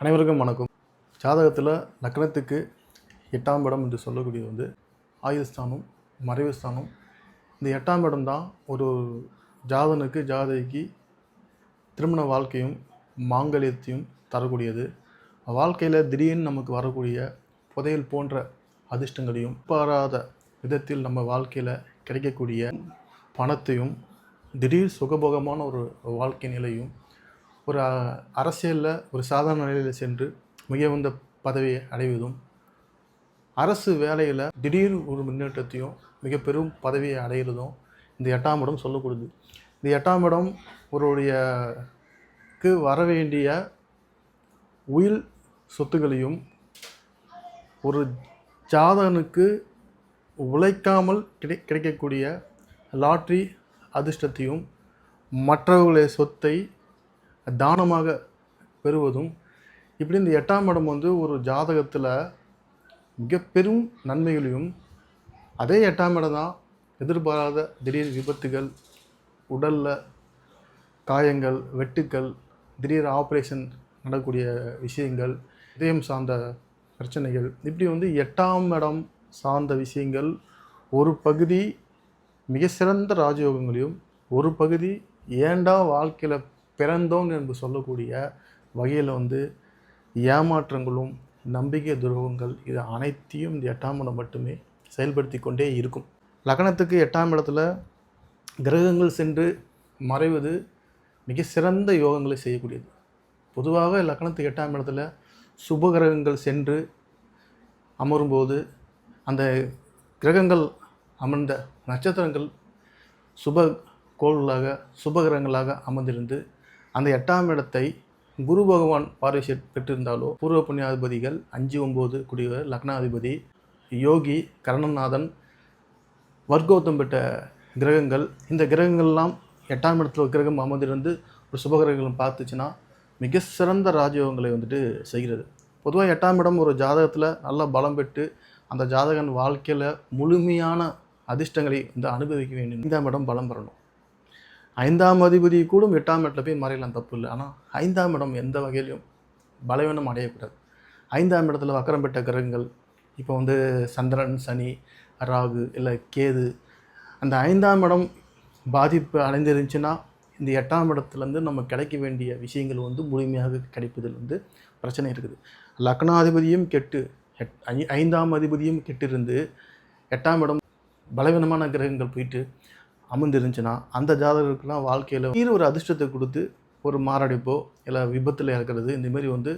அனைவருக்கும் வணக்கம். ஜாதகத்தில் லக்னத்துக்கு எட்டாம் இடம் என்று சொல்லக்கூடியது வந்து ஆயுஸ்தானம் மறைவு ஸ்தானம் இந்த எட்டாம் இடம் தான் ஒரு ஜாதனுக்கு ஜாதகிக்கு திருமண வாழ்க்கையும் மாங்கல்யத்தையும் தரக்கூடியது. வாழ்க்கையில் திடீர்னு நமக்கு வரக்கூடிய புதையல் போன்ற அதிர்ஷ்டங்களையும் பாராத விதத்தில் நம்ம வாழ்க்கையில் கிடைக்கக்கூடிய பணத்தையும் திடீர் சுகபோகமான ஒரு வாழ்க்கை நிலையும் ஒரு அரசியலில் ஒரு சாதாரண நிலையில் சென்று மிக உந்த பதவியை அடைவதும் அரசு வேலையில் திடீர் ஒரு முன்னேற்றத்தையும் மிக பெரும் பதவியை அடையிறதும் இந்த எட்டாம் இடம் சொல்லக்கூடாது இந்த எட்டாம் இடம் ஒருவருடையக்கு வர வேண்டிய உயில் சொத்துக்களையும் ஒரு ஜாதகனுக்கு உழைக்காமல் கிடை கிடைக்கக்கூடிய லாட்ரி அதிர்ஷ்டத்தையும் மற்றவர்களுடைய சொத்தை தானமாக பெறுவதும் இப்படி இந்த எட்டாம் இடம் வந்து ஒரு ஜாதகத்தில் மிக பெரும் நன்மைகளையும் அதே எட்டாம் இடம் தான் எதிர்பாராத திடீர் விபத்துகள் உடலில் காயங்கள் வெட்டுக்கள் திடீர் ஆப்ரேஷன் நடக்கக்கூடிய விஷயங்கள் இதயம் சார்ந்த பிரச்சனைகள் இப்படி வந்து எட்டாம் இடம் சார்ந்த விஷயங்கள் ஒரு பகுதி மிக சிறந்த ராஜயோகங்களையும் ஒரு பகுதி ஏண்டா வாழ்க்கையில் பிறந்தோங்க என்று சொல்லக்கூடிய வகையில் வந்து ஏமாற்றங்களும் நம்பிக்கை துரோகங்கள் இது அனைத்தையும் இந்த எட்டாம் இடம் மட்டுமே செயல்படுத்தி கொண்டே இருக்கும். லக்னத்துக்கு எட்டாம் இடத்துல கிரகங்கள் சென்று மறைவது மிக சிறந்த யோகங்களை செய்யக்கூடியது. பொதுவாக லக்னத்துக்கு எட்டாம் இடத்துல சுப கிரகங்கள் சென்று அமரும்போது அந்த கிரகங்கள் அமர்ந்த நட்சத்திரங்கள் சுப கோள்களாக சுபகிரகங்களாக அமர்ந்திருந்து அந்த எட்டாம் இடத்தை குரு பகவான் பார்வை பெற்றிருந்தாலோ பூர்வ புண்ணியாதிபதிகள் அஞ்சு ஒம்பது குடியவர் லக்னாதிபதி யோகி கரணநாதன் வர்க்கோத்தம் பெற்ற கிரகங்கள். இந்த கிரகங்கள்லாம் எட்டாம் இடத்துல ஒரு கிரகம் அமர்ந்திருந்து ஒரு சுபகிரகங்களும் பார்த்துச்சுன்னா மிக சிறந்த ராஜயோகங்களை வந்துட்டு செய்கிறது. பொதுவாக எட்டாம் இடம் ஒரு ஜாதகத்தில் நல்ல பலம் பெற்று அந்த ஜாதகன் வாழ்க்கையில் முழுமையான அதிர்ஷ்டங்களை வந்து அனுபவிக்க வேண்டும். இந்த இடம் பலம் பெறணும். ஐந்தாம் அதிபதி கூட எட்டாம் இடத்துல போய் மறையலாம் தப்பு இல்லை. ஆனால் ஐந்தாம் இடம் எந்த வகையிலையும் பலவீனம் அடையக்கூடாது. ஐந்தாம் இடத்துல வக்கரம் பெற்ற கிரகங்கள் இப்போ வந்து சந்திரன் சனி ராகு இல்லை கேது அந்த ஐந்தாம் இடம் பாதிப்பு அடைந்திருந்துச்சுன்னா இந்த எட்டாம் இடத்துலேருந்து நம்ம கிடைக்க வேண்டிய விஷயங்கள் வந்து முழுமையாக கிடைப்பதில் வந்து பிரச்சனை இருக்குது. லக்னாதிபதியும் கெட்டு எட் ஐ- ஐந்தாம் அதிபதியும் கெட்டிருந்து எட்டாம் இடம் பலவீனமான கிரகங்கள் போயிட்டு அமர்ந்திருந்துச்சுன்னா அந்த ஜாதகருக்குலாம் வாழ்க்கையில் ஒரு அதிர்ஷ்டத்தை கொடுத்து ஒரு மாரடைப்போ இல்லை விபத்தில் இறக்கிறது இந்தமாரி வந்து